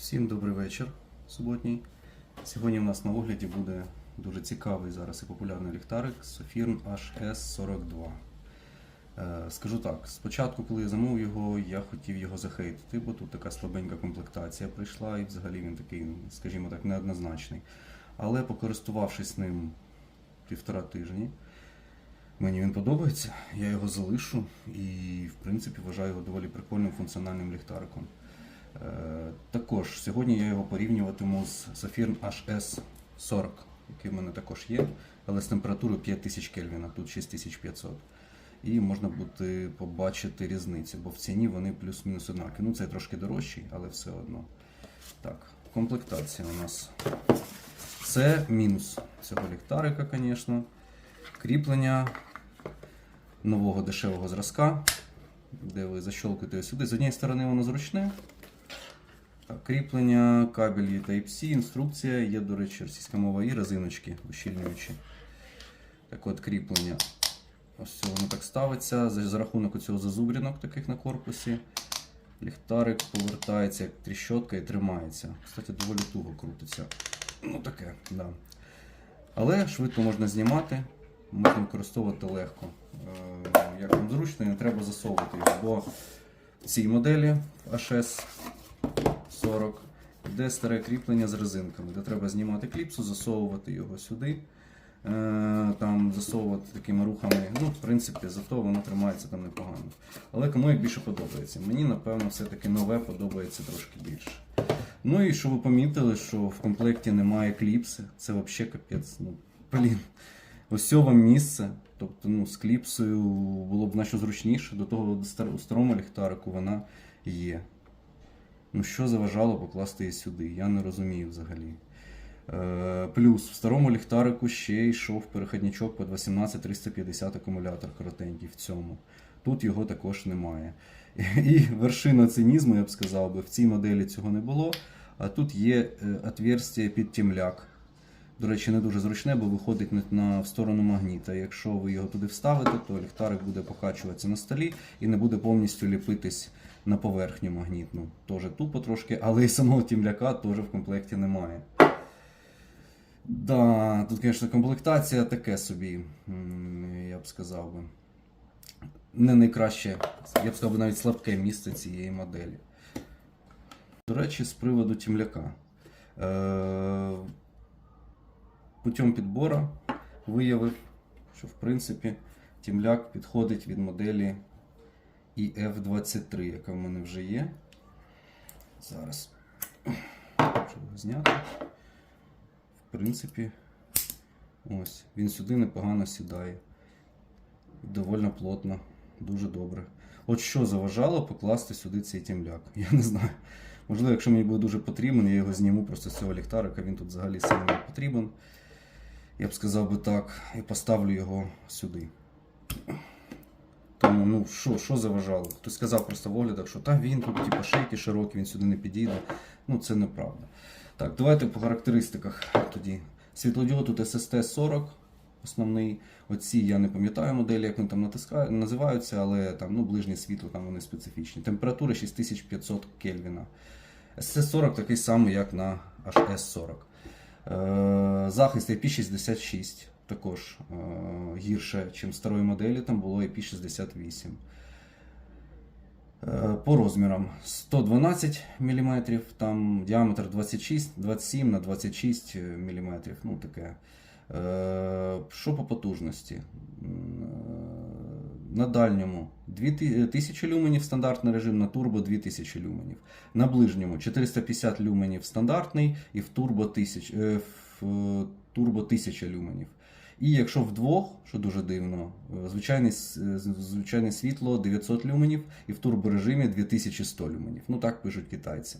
Всім добрий вечір суботній. Сьогодні в нас на огляді буде дуже цікавий зараз і популярний ліхтарик Sofirn HS42. Е, Скажу так, спочатку, коли я замовив його, я хотів його захейтити, бо тут така слабенька комплектація прийшла, і взагалі він такий, скажімо так, неоднозначний. Але покористувавшись ним півтора тижні, мені він подобається, я його залишу і, в принципі, вважаю його доволі прикольним функціональним ліхтариком. Е, Також сьогодні я його порівнюватиму з Safirn HS40, який в мене також є, але з температурою 5000 Кельвіна, тут 6500. І можна буде побачити різницю, бо в ціні вони плюс-мінус однакові. Ну, це трошки дорожчий, але все одно. Так, комплектація у нас. Це мінус цього ліхтарика, звісно. Кріплення нового дешевого зразка, де ви защолкуєте сюди. З однієї сторони воно зручне. Так, кріплення, кабель є Type-C, інструкція, є, до речі, російська мова і резиночки ущільнюючі. Так от кріплення. Ось це воно так ставиться. За, за рахунок цього зазубрінок таких на корпусі. Ліхтарик повертається як тріщотка і тримається. Кстати, доволі туго крутиться. Ну таке, да. Але швидко можна знімати, можна використовувати легко. Е, Як вам зручно, не треба засовувати його, бо в цій моделі HS 40 йде старе кріплення з резинками, де треба знімати кліпсу, засовувати його сюди. Е, Там засовувати такими рухами. Ну, в принципі, зато воно тримається там непогано. Але кому як більше подобається? Мені, напевно, все-таки нове подобається трошки більше. Ну і що ви помітили, що в комплекті немає кліпси, це взагалі капець. Ну, блін. Ось вам місце. Тобто, ну, з кліпсою було б значно зручніше. До того у старому ліхтарику вона є. Ну, що заважало покласти її сюди? Я не розумію взагалі. Е, плюс в старому ліхтарику ще йшов переходничок під 18350 акумулятор коротенький в цьому. Тут його також немає. І вершина цинізму, я б сказав би, в цій моделі цього не було. А тут є е, отверстие під темляк. До речі, не дуже зручне, бо виходить на в сторону магніта. Якщо ви його туди вставите, то ліхтарик буде покачуватися на столі і не буде повністю ліпитись на поверхню магнітну. Теж тупо трошки, але і самого темляка теж в комплекті немає. Да, тут, звісно, комплектація таке собі, я б сказав би. Не найкраще, я б сказав би навіть слабке місце цієї моделі. До речі, з приводу темляка. Е, путем підбору виявив, що в принципі темляк підходить від моделі EF23, яка в мене вже є. Зараз. Щоб його зняти. В принципі, ось, він сюди непогано сідає. Довольно плотно, дуже добре. От що заважало покласти сюди цей темляк? Я не знаю. Можливо, якщо мені буде дуже потрібен, я його зніму просто з цього ліхтарика, він тут взагалі сильно не потрібен. Я б сказав би так, і поставлю його сюди. Тому, ну, що, що заважало? Хтось сказав просто в оглядах, що та він типу, шейки широкі, він сюди не підійде. Ну, це неправда. Так, давайте по характеристиках тоді. Світлодіод тут SST 40 основний. Оці я не пам'ятаю моделі, як вони там натискають, називаються, але там ну, ближнє світло там вони специфічні. Температура 6500 Кельвіна. SST 40 такий самий, як на HS40. Е, захист IP66 також е, гірше, ніж старої моделі, там було IP68. Е, По розмірам 112 мм, там діаметр 26, 27 на 26 мм. Ну, таке. Е, Що по потужності? Е, На дальньому 2000 люменів стандартний режим, на турбо 2000 люменів. На ближньому 450 люменів стандартний і в турбо 1000, е, в е, турбо 1000 люменів. І якщо вдвох, що дуже дивно, е, звичайне, звичайне світло 900 люменів і в турборежимі 2100 люменів. Ну так пишуть китайці.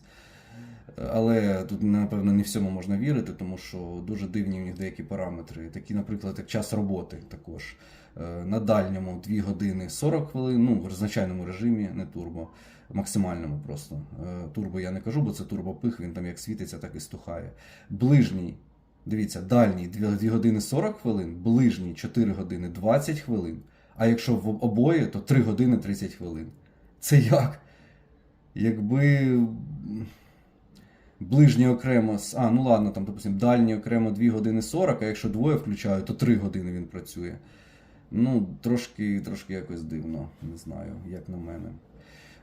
Але тут, напевно, не всьому можна вірити, тому що дуже дивні у них деякі параметри. Такі, наприклад, як час роботи також. Е, На дальньому 2 години 40 хвилин, ну, в звичайному режимі, не турбо, максимальному просто. Е, Турбо я не кажу, бо це турбопих, він там як світиться, так і стухає. Ближній Дивіться, дальній 2 години 40 хвилин, ближній 4 години 20 хвилин. А якщо в обоє, то 3 години 30 хвилин. Це як? Якби. ближні окремо, а, ну ладно, там, допустим, дальні окремо 2 години 40, а якщо двоє включаю, то 3 години він працює. Ну, трошки, трошки якось дивно, не знаю, як на мене.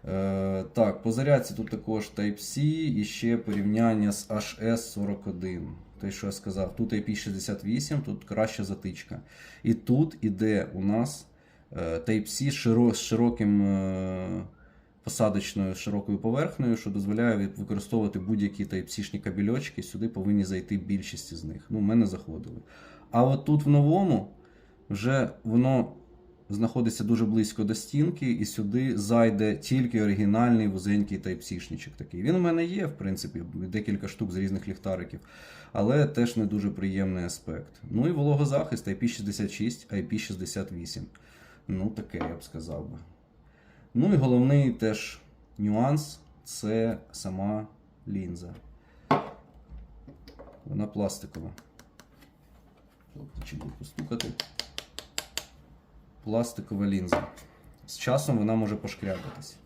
Е, так, по зарядці тут також Type-C і ще порівняння з HS41. Те, що я сказав, тут IP68, тут краща затичка. І тут іде у нас е, Type-C з широ- з широким е, посадочною широкою поверхнею, що дозволяє використовувати будь-які Type-C-шні кабельочки. Сюди повинні зайти більшість з них. Ну, в мене заходили. А от тут в новому вже воно знаходиться дуже близько до стінки, і сюди зайде тільки оригінальний вузенький Type-C-шничок такий. Він у мене є, в принципі, декілька штук з різних ліхтариків, але теж не дуже приємний аспект. Ну і вологозахист IP66, IP68. Ну, таке я б сказав би. Ну і головний теж нюанс це сама лінза. Вона пластикова. Тобто, чи буду постукати. Пластикова лінза. З часом вона може пошкрябатись.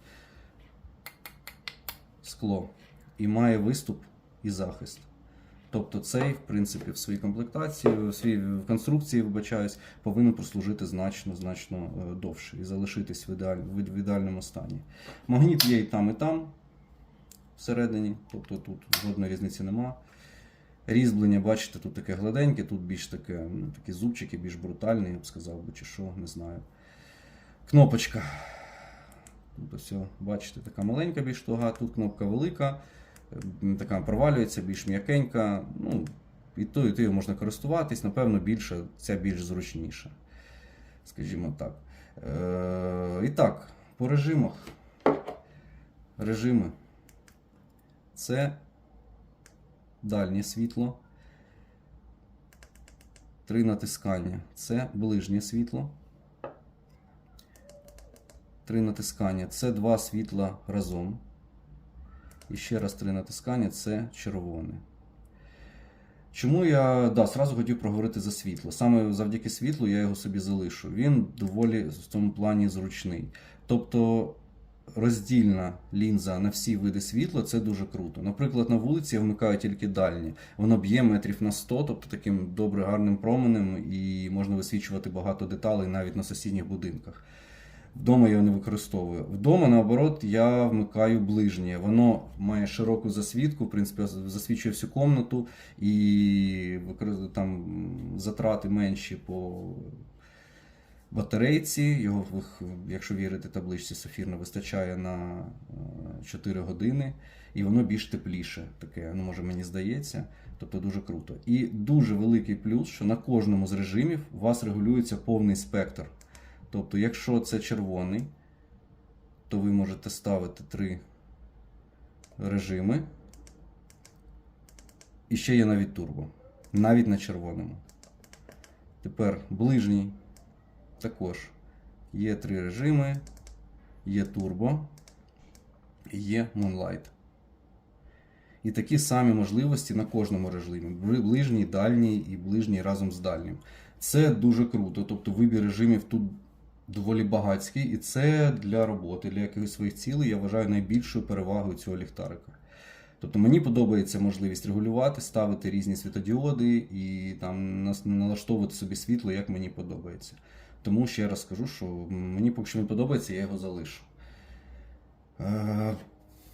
Скло. І має виступ і захист. Тобто цей, в принципі, в своїй комплектації, в своїй конструкції, вибачаюсь, повинен прослужити значно, значно е, довше і залишитись в, ідеаль, в ідеальному стані. Магніт є і там, і там всередині, тобто тут жодної різниці нема. Різьблення, бачите, тут таке гладеньке, тут більш таке, ну, такі зубчики, більш брутальні, я б сказав би, чи що, не знаю. Кнопочка. Тут ось, бачите, така маленька більш туга, тут кнопка велика, така провалюється, більш м'якенька. Ну, і то, і тою можна користуватись, напевно, більше, ця більш зручніша. Скажімо так. Е, і так, по режимах. Режими. Це дальнє світло. Три натискання. Це ближнє світло. Три натискання. Це два світла разом. І ще раз три натискання це червоне. Чому я да, сразу хотів проговорити за світло. Саме завдяки світлу я його собі залишу. Він доволі в цьому плані зручний. Тобто роздільна лінза на всі види світла це дуже круто. Наприклад, на вулиці я вмикаю тільки дальні. Воно б'є метрів на 100, тобто таким добре гарним променем, і можна висвічувати багато деталей навіть на сусідніх будинках. Вдома я його не використовую. Вдома, наоборот, я вмикаю ближнє. Воно має широку засвітку, в принципі, засвічує всю комнату, і там затрати менші по батарейці. Його, якщо вірити табличці, софірно вистачає на е, 4 години, і воно більш тепліше. Таке, ну, може, мені здається. Тобто дуже круто. І дуже великий плюс, що на кожному з режимів у вас регулюється повний спектр. Тобто, якщо це червоний, то ви можете ставити три режими. І ще є навіть турбо. Навіть на червоному. Тепер ближній також є три режими, є турбо, є Moonlight. І такі самі можливості на кожному режимі: ближній, дальній і ближній разом з дальнім. Це дуже круто. Тобто вибір режимів тут доволі багатський, і це для роботи, для якихось своїх цілей, я вважаю найбільшою перевагою цього ліхтарика. Тобто мені подобається можливість регулювати, ставити різні світодіоди і там налаштовувати собі світло, як мені подобається. Тому ще раз скажу, що мені поки що не подобається, я його залишу. Е,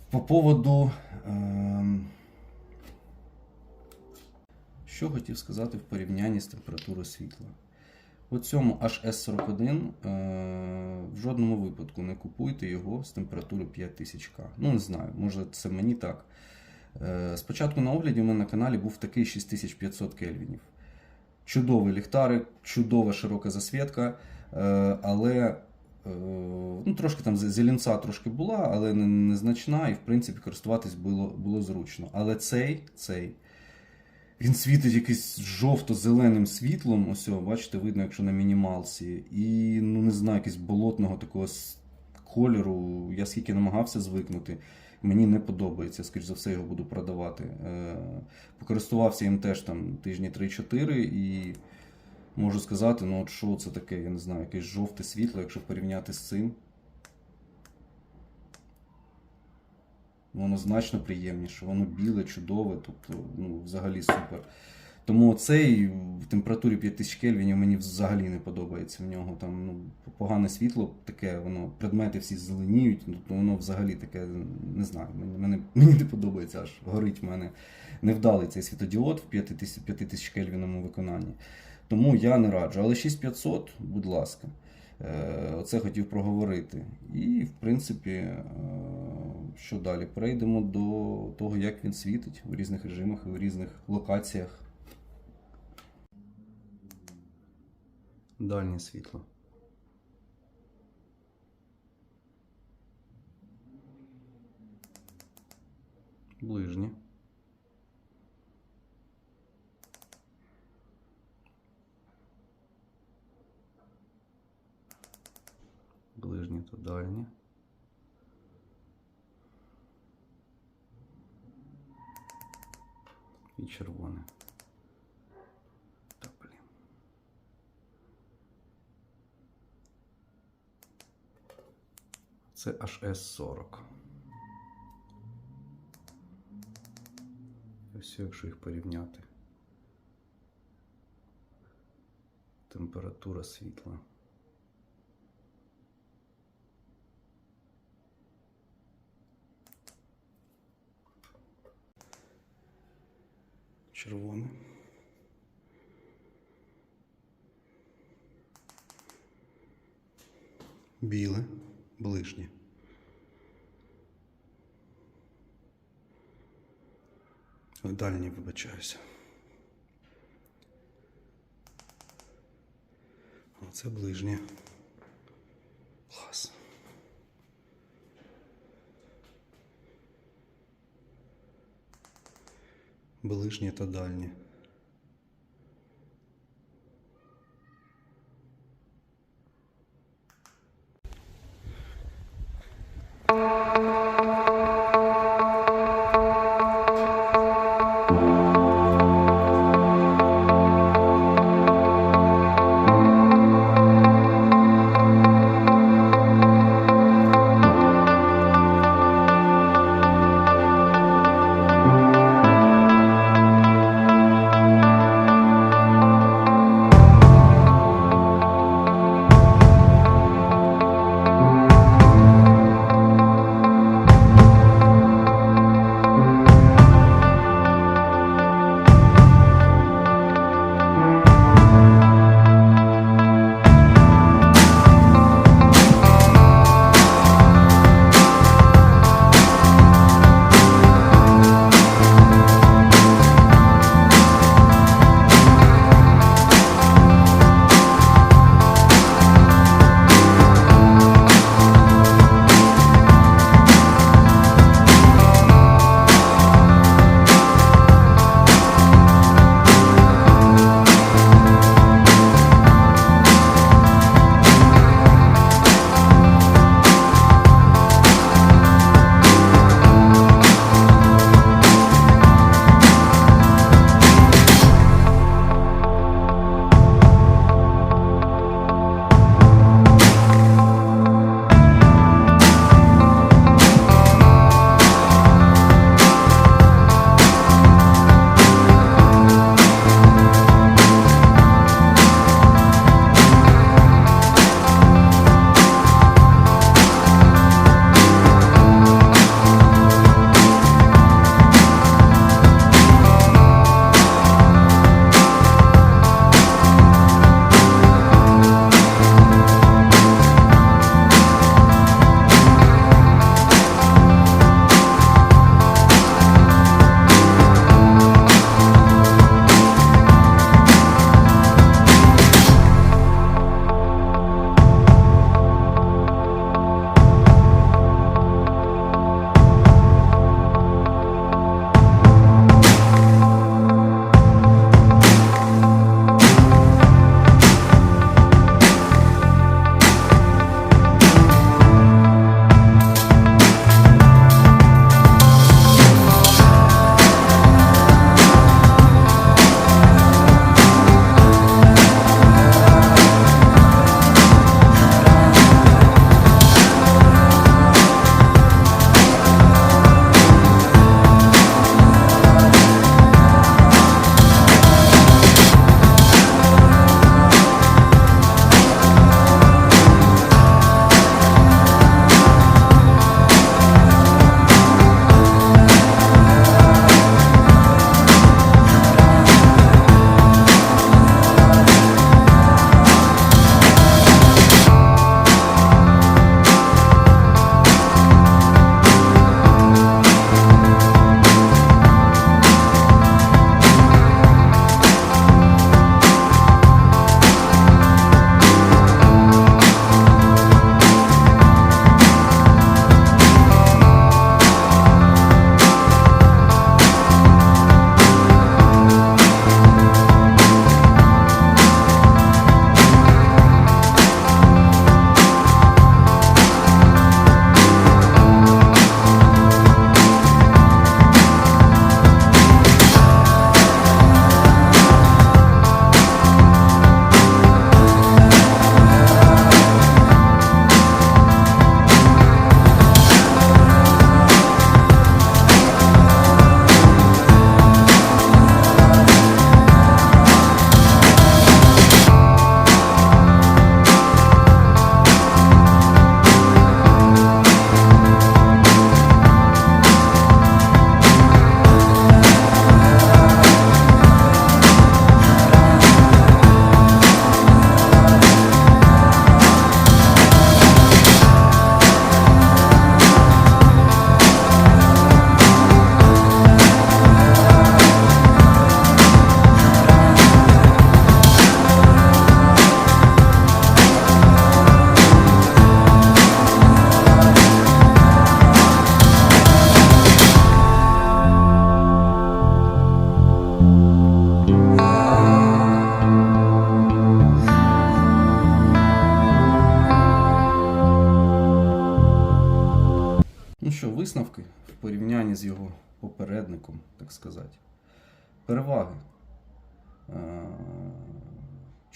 По поводу. ем, Що хотів сказати в порівнянні з температурою світла. У цьому HS41 е, в жодному випадку не купуйте його з температури 5000К. Ну, не знаю, може це мені так. Е, Спочатку на огляді у мене на каналі був такий 6500 кельвінів. Чудовий ліхтарик, чудова широка засвітка, е, але е, ну, трошки там зелінця трошки була, але незначна, і в принципі користуватись було, було зручно. Але цей, цей він світить якийсь жовто-зеленим світлом. Ось, бачите, видно, якщо на мінімалці. І, ну не знаю, якийсь болотного такого кольору. Я скільки намагався звикнути. Мені не подобається, скоріш за все, його буду продавати. Е, Покористувався їм теж там тижні 3-4 і можу сказати, ну от що це таке, я не знаю, якесь жовте світло, якщо порівняти з цим. Воно значно приємніше, воно біле, чудове, тобто ну, взагалі супер. Тому цей в температурі 5000 Кельвінів мені взагалі не подобається. В нього там ну, погане світло, таке, воно предмети всі зеленіють, ну, воно взагалі таке, не знаю, мені, мені, не подобається, аж горить в мене невдалий цей світодіод в 5000 5000 Кельвіному виконанні. Тому я не раджу. Але 6500, будь ласка. Е, Оце хотів проговорити. І, в принципі, е, що далі? Перейдемо до того, як він світить в різних режимах і в різних локаціях. Дальнє світло. Ближнє. Ближнє та дальнє. І червоне. Це HS40. Ось якщо їх порівняти. Температура світла. Червоне. Біле, ближнє. Ми дальні вибачаюся. А це ближнє. Клас. Ближнє та дальнє.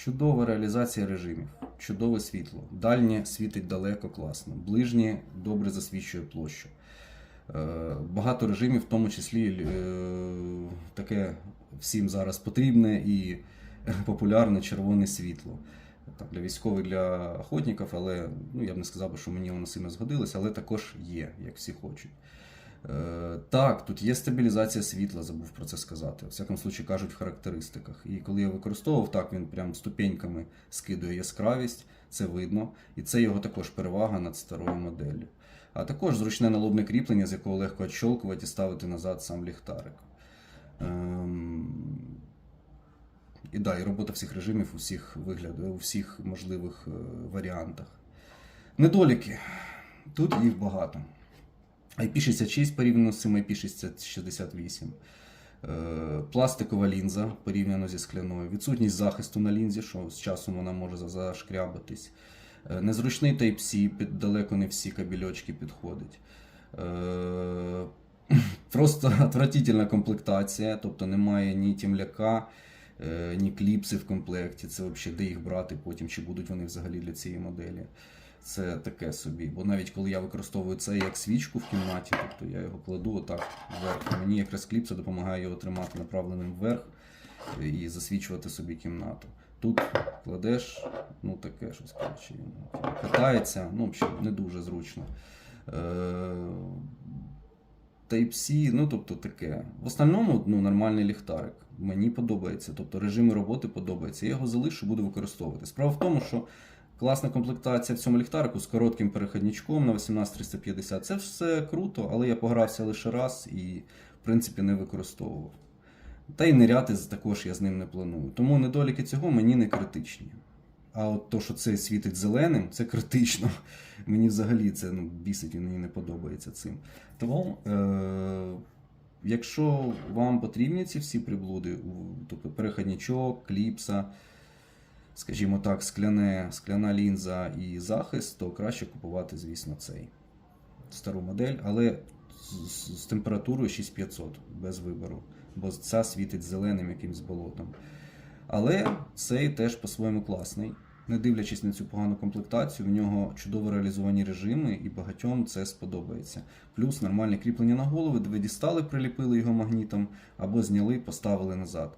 Чудова реалізація режимів, чудове світло. Дальнє світить далеко, класно. Ближнє добре засвічує площу. Е, Багато режимів, в тому числі е, таке всім зараз потрібне і популярне червоне світло. Так, для військових, для охотників, але ну, я б не сказав, що мені воно сильно згодилося, але також є, як всі хочуть. Е, так, тут є стабілізація світла, забув про це сказати. У всякому случаї кажуть в характеристиках. І коли я використовував, так він прям ступеньками скидує яскравість, це видно. І це його також перевага над старою моделлю. А також зручне налобне кріплення, з якого легко відщолкувати і ставити назад сам ліхтарик. Ем... І да, і робота всіх режимів у всіх у всіх можливих е, варіантах. Недоліки. Тут їх багато. IP66 порівняно з цим IP68. Е, Пластикова лінза порівняно зі скляною. Відсутність захисту на лінзі, що з часом вона може за- зашкрябатись. Е, Незручний Type-C, під далеко не всі кабельочки підходить. Е, Просто отвратительна комплектація, тобто немає ні тімляка, ні кліпси в комплекті. Це взагалі де їх брати потім, чи будуть вони взагалі для цієї моделі. Це таке собі. Бо навіть коли я використовую це як свічку в кімнаті, тобто я його кладу отак вверх. Мені якраз кліпса допомагає його тримати направленим вверх і засвічувати собі кімнату. Тут кладеш, ну таке щось коротше, катається, ну взагалі не дуже зручно. Е, Type-C, ну тобто таке. В основному ну, нормальний ліхтарик. Мені подобається. Тобто режими роботи подобаються. Я його залишу, буду використовувати. Справа в тому, що класна комплектація в цьому ліхтарику з коротким переходничком на 18350. Це все круто, але я погрався лише раз і, в принципі, не використовував. Та й ниряти також я з ним не планую. Тому недоліки цього мені не критичні. А от то, що це світить зеленим, це критично. Мені взагалі це ну, бісить і мені не подобається цим. Тому, е- якщо вам потрібні ці всі приблуди, тобто переходничок, кліпса, скажімо так, скляне, скляна лінза і захист, то краще купувати, звісно, цей стару модель, але з, з- температурою 6500 без вибору, бо ця світить зеленим якимсь болотом. Але цей теж по-своєму класний. Не дивлячись на цю погану комплектацію, в нього чудово реалізовані режими, і багатьом це сподобається. Плюс нормальне кріплення на голову, ви дістали, приліпили його магнітом, або зняли, поставили назад.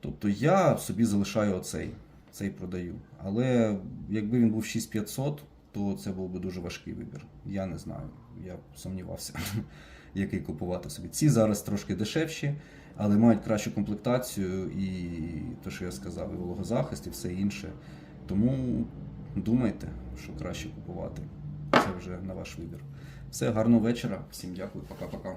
Тобто я собі залишаю оцей, цей продаю. Але якби він був 6500, то це був би дуже важкий вибір. Я не знаю, я сумнівався, який купувати собі. Ці зараз трошки дешевші, але мають кращу комплектацію і те, що я сказав, і вологозахист, і все інше. Тому думайте, що краще купувати. Це вже на ваш вибір. Все, гарного вечора. Всім дякую, пока-пока.